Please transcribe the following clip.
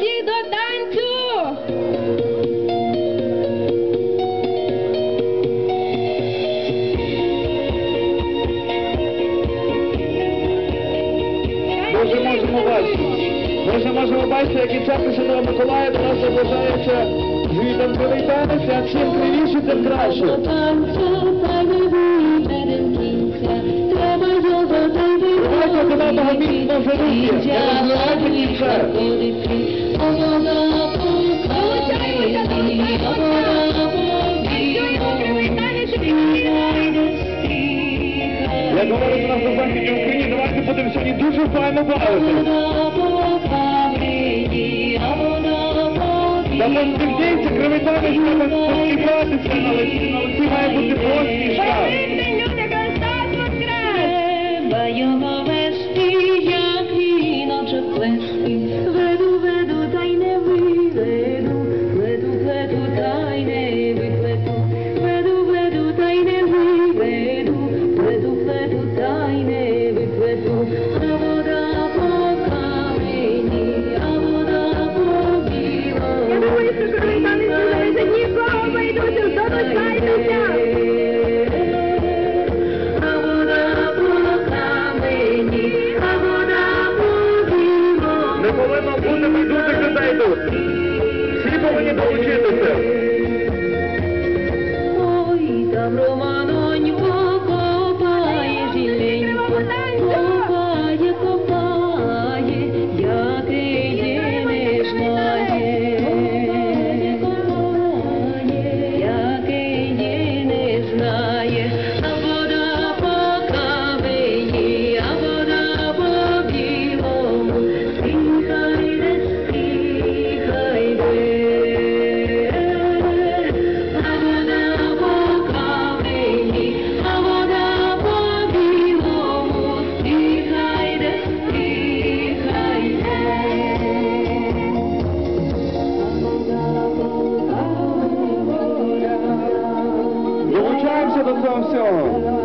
всіх до танцю! Дуже можемо бачити. Як церква Святого Миколая до нас наближається звітом танець, а чим кривіше, тим краще. кривий танець і Як говорить у нас на Західній Україні, давайте будемо сьогодні дуже файно бавити. Та посміхніться, кривий танець, треба посміхатися, на лиці, на лиці має бути посмішка. Великдень, люди, Христос воскрес! Треба Всі повинні долучитися. Ой, там Романонько Obrigado, para senhor.